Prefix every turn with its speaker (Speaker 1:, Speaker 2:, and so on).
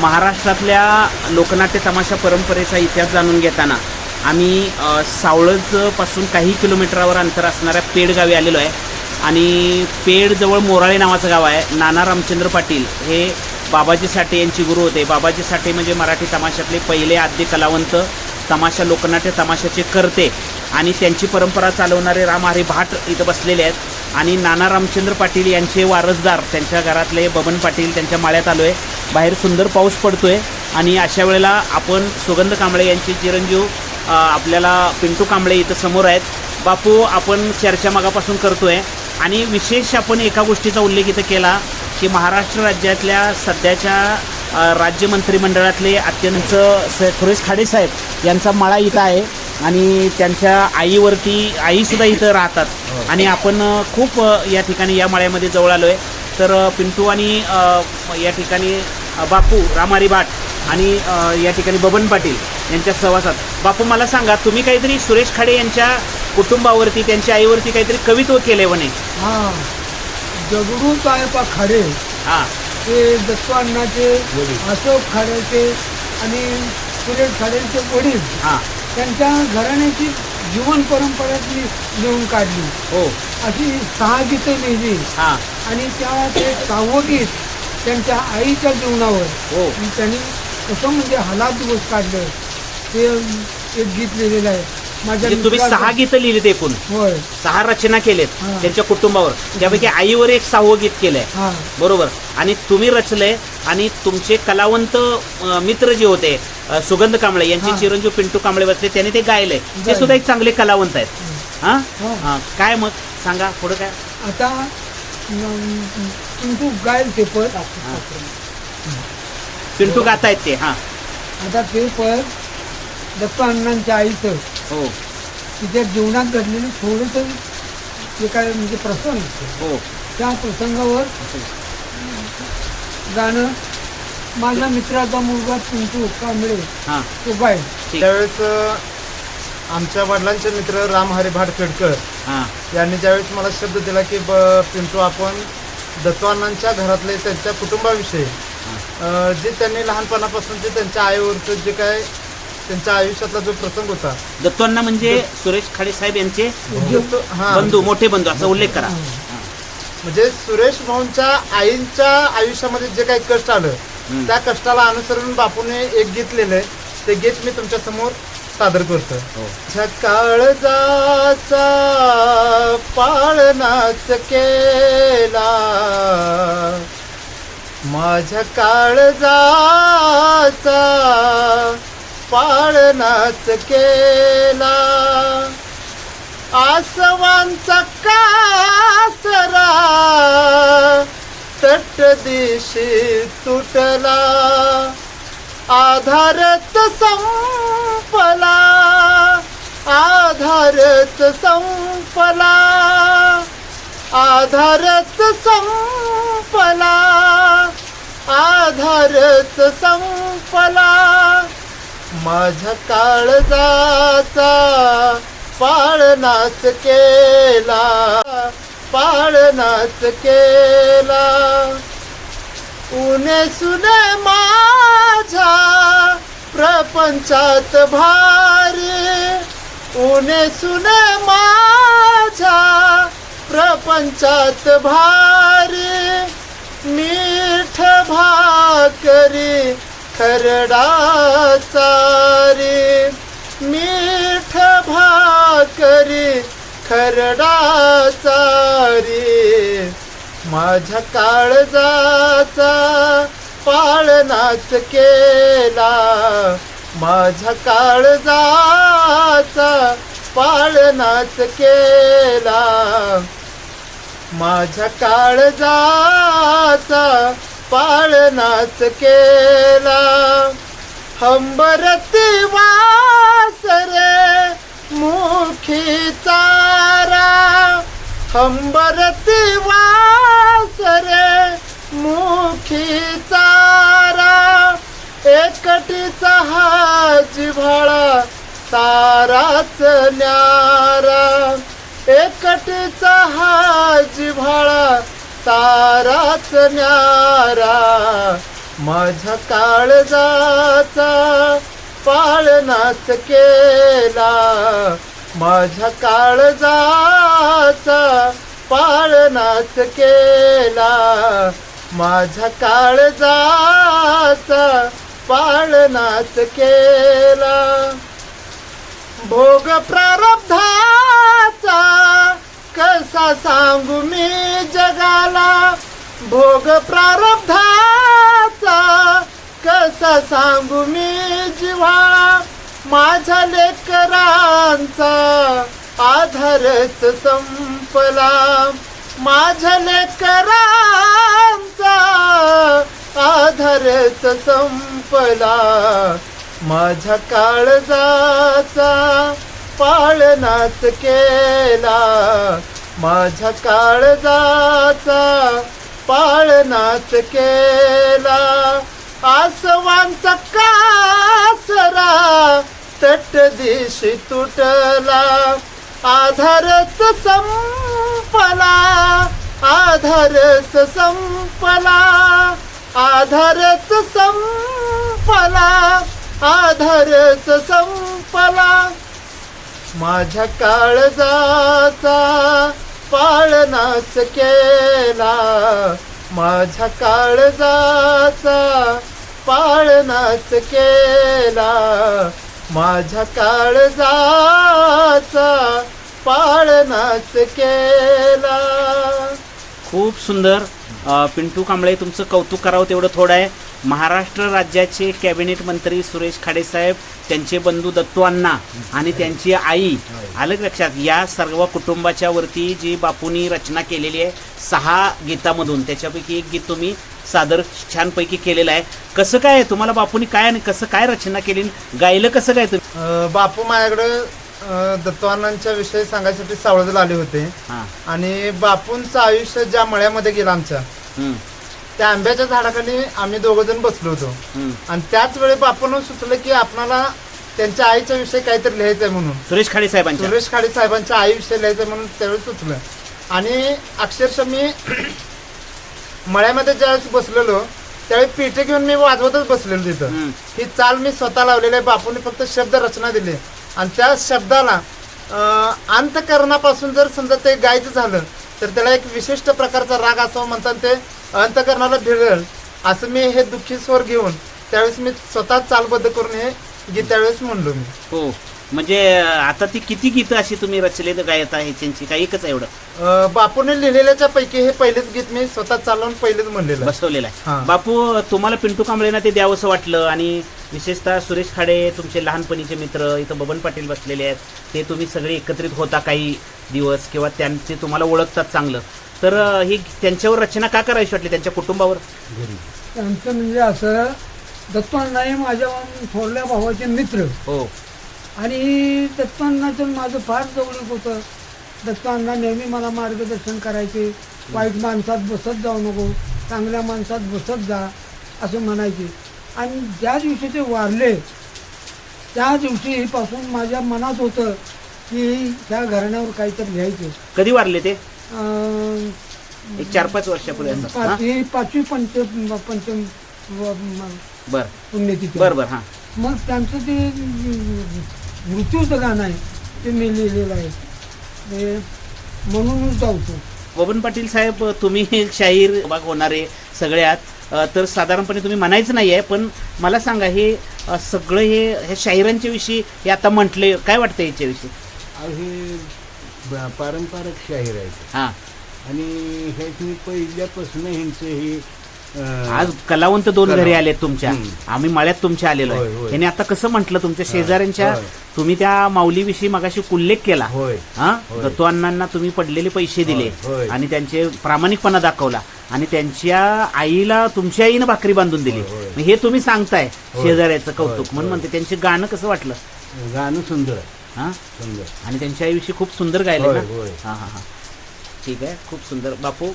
Speaker 1: महाराष्ट्रातल्या लोकनाट्य तमाशा परंपरेचा इतिहास जाणून घेताना आम्ही सावळजपासून काही किलोमीटरावर अंतर असणाऱ्या पेड गावी आलेलो आहे. आणि पेडजवळ मोराळे नावाचं गाव आहे. नाना रामचंद्र पाटील हे बाबाजी साठे यांचे गुरु होते. बाबाजी साठे म्हणजे मराठी तमाशातले पहिले आद्य कलावंत तमाशा लोकनाट्य तमाशाचे करते. आणि त्यांची परंपरा चालवणारे रामहारी भाट इथं बसलेले आहेत. आणि नाना रामचंद्र पाटील यांचे वारसदार त्यांच्या घरातले बबन पाटील त्यांच्या माळ्यात आलो आहे बाहेर सुंदर पाऊस पडतो आहे आणि अशा वेळेला आपण सुगंध कांबळे यांचे चिरंजीव आपल्याला पिंटू कांबळे इथं समोर आहेत. बापू आपण चर्चा मागापासून करतो आहे आणि विशेष आपण एका गोष्टीचा उल्लेख इथं केला की महाराष्ट्र राज्यातल्या सध्याच्या राज्य मंत्रिमंडळातले अत्यंत स सुरेश खाडे साहेब यांचा माळा इथं आहे. आणि त्यांच्या आईवरती आईसुद्धा इथं राहतात. आणि आपण खूप या ठिकाणी या मळ्यामध्ये जवळ आलो आहे तर पिंटू आणि या ठिकाणी बापू रामारी भाट आणि या ठिकाणी बबन पाटील यांच्या सहवासात. बापू मला सांगा तुम्ही काहीतरी सुरेश खाडे यांच्या कुटुंबावरती त्यांच्या आईवरती काहीतरी कवित्व केले म्हणे?
Speaker 2: हा. दगडू साहेबा खाडे
Speaker 1: हां.
Speaker 2: ते दत्तू अण्णाचे अशोक खाडेचे आणि सुरेश खाडेचे वडील
Speaker 1: हां.
Speaker 2: त्यांच्या घराण्याची जीवन परंपरातली लिहून काढली.
Speaker 1: हो.
Speaker 2: अशी सहा गीतं लिहिली.
Speaker 1: हां.
Speaker 2: आणि त्या ते सहावं गीत त्यांच्या आईच्या जीवनावर.
Speaker 1: हो.
Speaker 2: आणि त्यांनी कसं म्हणजे हालात दिवस काढलं. ते एक गीत लिहिलेलं आहे. माझ्या
Speaker 1: म्हणजे तुम्ही
Speaker 2: मित्राचं-
Speaker 1: सहा गीतं लिहिलीत एकूण.
Speaker 2: होय.
Speaker 1: सहा रचना केलेत
Speaker 2: हां.
Speaker 1: त्यांच्या कुटुंबावर. त्यापैकी आईवर एक सहावं गीत केलंय.
Speaker 2: हा.
Speaker 1: बरोबर. आणि तुम्ही रचले आणि तुमचे कलावंत अ, मित्र जे होते सुगंध कांबळे यांचे
Speaker 2: हां.
Speaker 1: चिरंजीव पिंटू कांबळे बसले त्यांनी ते गायले ते. सुद्धा एक चांगले कलावंत आहेत. हा.
Speaker 2: हो.
Speaker 1: हा. काय मग? सांगा पुढे काय?
Speaker 2: आता तुमचं गायल ते पद
Speaker 1: पिंटू गातायत ते हा.
Speaker 2: आता ते पद दत्त अण्णांच्या आईचं.
Speaker 1: हो.
Speaker 2: तिच्या जीवनात घडलेलं थोडंसं ते काय म्हणजे प्रसंग.
Speaker 1: हो.
Speaker 2: त्या प्रसंगावर गाणं माझ्या मित्राचा मुलगा पिंटू कांबळे.
Speaker 1: हा.
Speaker 2: तो गाय
Speaker 1: ठीक.
Speaker 3: त्यावेळेस अ, आमच्या वडिलांचे मित्र राम हरी भाटखेडकर
Speaker 1: हा.
Speaker 3: यांनी ज्यावेळेस मला शब्द दिला की ब पिंटू आपण दत्तवानांच्या घरातले त्यांच्या कुटुंबाविषयी अ, जे त्यांनी लहानपणापासून जे त्यांच्या आईवरचं जे काय त्यांच्या आयुष्यातला जो प्रसंग होता.
Speaker 1: दत्तवांना म्हणजे सुरेश खाडे साहेब यांचे
Speaker 3: हा.
Speaker 1: बंधू मोठे बंधू असा उल्लेख करा.
Speaker 3: म्हणजे सुरेश भाऊंच्या आईंच्या आयुष्यामध्ये जे काही कष्ट आलं. त्या कष्टाला अनुसरून बापूने एक गीत लिहिलंय. ते गीत मी तुमच्यासमोर सादर करतो
Speaker 1: हो.
Speaker 3: माझ्या काळजाचा पाळनाच केला. माझ्या काळजाचा पाळनाच केला. आसवांचा कासरा तट दिशी तुटला आधारच संपला आधारच संपला आधारच संपला आधारच संपला. माझ्या काळजाचा पाळनाच केला. नाच केला. उने सुने माझा प्रपंचात भारी. उने सुने माझा प्रपंचात भारी. मीठ भाकरी खरडाचा रे मीठ भाकरी खरडाचा रे. माझ्या काळजाचा पाळनाच केला. माझ्या काळजाचा पाळनाच केला. माझ्या काळजाचा पाळनाच केला. हंबरती वा हंबरती वासरे मुखी चारा एकटीचा हा जिव्हाळा ताराच न्यारा. एकटीचा हा जिव्हाळा ताराच न्यारा. माझ्या काळजाचा पाळनाच केला माझ्या काळजा काळजाचा पाळनाच केला. माझ्या काळजाचा पाळनाच केला. भोग प्रारब्धाचा कसा सांगू मी जगाला? भोग प्रारब्धाचा कसा सांगू मी जिव्हाळा? माझ्या लेकरांचा आधारच संपला. माझ्या करांचा आधारच संपला. माझ्या काळजाचा पाळनाच केला. माझ्या काळजाचा पाळनाच केला. आसवांचा कासरा तट दिशी तुटला. आधारच संपला आधारच संपला आधारच संपला आधारच संपला. माझ्या काळजाचा पाळनाच केला माझ्या काळजाचा पाळनाच केला माझ्या काळजाचा पाळनाच केला.
Speaker 1: खूप सुंदर. अ, पिंटू कांबळे तुमचं कौतुक करावं तेवढं थोडं आहे. महाराष्ट्र राज्याचे कॅबिनेट मंत्री सुरेश खाडेसाहेब त्यांचे बंधू दत्तू अण्णा आणि त्यांची आई आलं का लक्षात? या सर्व कुटुंबाच्या वरती जी बापूंनी रचना केलेली आहे सहा गीतामधून त्याच्यापैकी एक गीत तुम्ही सादर छानपैकी केलेलं आहे. कसं काय आहे? तुम्हाला बापूंनी काय आणि कसं काय रचना केली? गायलं कसं काय तुम्ही?
Speaker 3: अं, बापू माझ्याकडे दत्तवानांच्या विषयी सांगायसाठी सावळजला आले होते.
Speaker 1: हां.
Speaker 3: आणि बापूंचं आयुष्य ज्या मळ्यामध्ये गेलं आमच्या
Speaker 1: हं,
Speaker 3: त्या आंब्याच्या झाडाखाली आम्ही दोघं जण बसलो होतो.
Speaker 1: हं.
Speaker 3: आणि त्याच वेळी बापून सुचलं की आपणाला त्यांच्या आईच्या विषयी काहीतरी लिहायचंय म्हणून.
Speaker 1: सुरेश खाडे साहेबांच्या.
Speaker 3: सुरेश खाडे साहेबांच्या आईविषयी लिहायचंय म्हणून त्यावेळी सुचलं. आणि अक्षरशः मी मळ्यामध्ये ज्यावेळेस बसलेलो त्यावेळी पेटे घेऊन मी वाजवतच बसलेलो तिथं.
Speaker 1: हं.
Speaker 3: ही चाल मी स्वतः लावलेली आहे. बापूने फक्त शब्द रचना दिली. आणि त्या शब्दाला अंतकरणापासून जर समजा ते गायचं झालं तर त्याला एक विशिष्ट प्रकारचा राग असावा म्हणतात ते अंतकरणाला भिडल असं मी हे दुःखी स्वर घेऊन त्यावेळेस मी स्वतः चालबद्ध करून हे गीत त्यावेळेस म्हणलो मी.
Speaker 1: हो. म्हणजे आता ती किती गीतं अशी तुम्ही रचले तर गायता ह्याच्यांची काही एकच आहे एवढं?
Speaker 3: अं, बापूने लिहिलेल्याच्या पैकी हे पहिलेच गीत मी स्वतः चालवून पहिलेच म्हणलेलं आहे.
Speaker 1: बसवलेला
Speaker 3: हा.
Speaker 1: आहे बापू तुम्हाला पिंटू कांबळेना ते द्यावंसं वाटलं आणि विशेषतः सुरेश खाडे तुमचे लहानपणीचे मित्र इथं बबन पाटील बसलेले आहेत. ते तुम्ही सगळे एकत्रित होता काही दिवस किंवा त्यांचे तुम्हाला ओळखतात चांगलं. तर अ, ही त्यांच्यावर रचना का करायची वाटली? त्यांच्या कुटुंबावर?
Speaker 2: त्यांचं म्हणजे असं दत्तांना हे माझ्या थोरल्या भावाचे मित्र.
Speaker 1: हो.
Speaker 2: आणि दत्तांनाचं माझं फार जवळीक होतं. दत्तांना नेहमी मला मार्गदर्शन करायचे. वाईट माणसात बसत जाऊ नको चांगल्या माणसात बसत जा असं म्हणायचे. आणि ज्या दिवशी ते वारले त्या दिवशीपासून माझ्या मनात होतं की त्या घराण्यावर काहीतरी लिहायचं
Speaker 1: कधी वारले ते?
Speaker 2: अं,
Speaker 1: एक चार पाच हा?
Speaker 2: पाचवी पाचवी पंच पंचम व- म-
Speaker 1: बर.
Speaker 2: पुण्यतिथी.
Speaker 1: बर बर हां.
Speaker 2: मग त्यांचं ते मृत्यूचं गाणं आहे. ते मी लिहिलेलं आहे. ते म्हणूनच जाऊतो
Speaker 1: बबन पाटील साहेब तुम्ही शाहीर भाग होणारे सगळ्यात. तर साधारणपणे तुम्ही म्हणायचं नाही आहे पण मला सांगा हे सगळं हे हे शाहिरांच्या विषयी हे आता म्हटले काय वाटतं याच्याविषयी
Speaker 4: हे ब- पारंपरिक शाहीर आहेत.
Speaker 1: हां.
Speaker 4: आणि ह्याची पहिल्यापासून ह्यांचं हे अं,
Speaker 1: आज कलावंत दोन. घरी आलेत तुमच्या.
Speaker 4: हम्म.
Speaker 1: आम्ही मळ्यात तुमच्या आलेलो
Speaker 4: होय,
Speaker 1: आहे.
Speaker 4: होय.
Speaker 1: याने आता कसं म्हटलं तुमच्या शेजाऱ्यांच्या
Speaker 4: होय.
Speaker 1: तुम्ही त्या माऊलीविषयी मगाशी उल्लेख केला.
Speaker 4: होय.
Speaker 1: हा?
Speaker 4: होय.
Speaker 1: दत्तू अण्णांना तुम्ही पडलेले पैसे दिले.
Speaker 4: होय, होय.
Speaker 1: आणि त्यांचे प्रामाणिकपणा दाखवला. आणि त्यांच्या आईला तुमच्या आईनं भाकरी बांधून दिली.
Speaker 4: होय, होय.
Speaker 1: मग हे तुम्ही सांगताय
Speaker 4: होय.
Speaker 1: शेजाऱ्याचं कौतुक. म्हणून
Speaker 4: होय.
Speaker 1: म्हणते त्यांचे गाणं कसं वाटलं?
Speaker 4: गाणं सुंदर आहे.
Speaker 1: हा?
Speaker 4: सुंदर.
Speaker 1: आणि त्यांच्या आईविषयी खूप सुंदर गायले
Speaker 4: होय,
Speaker 1: ना?
Speaker 4: होय.
Speaker 1: हा हा हा. ठीक आहे. खूप सुंदर. बापू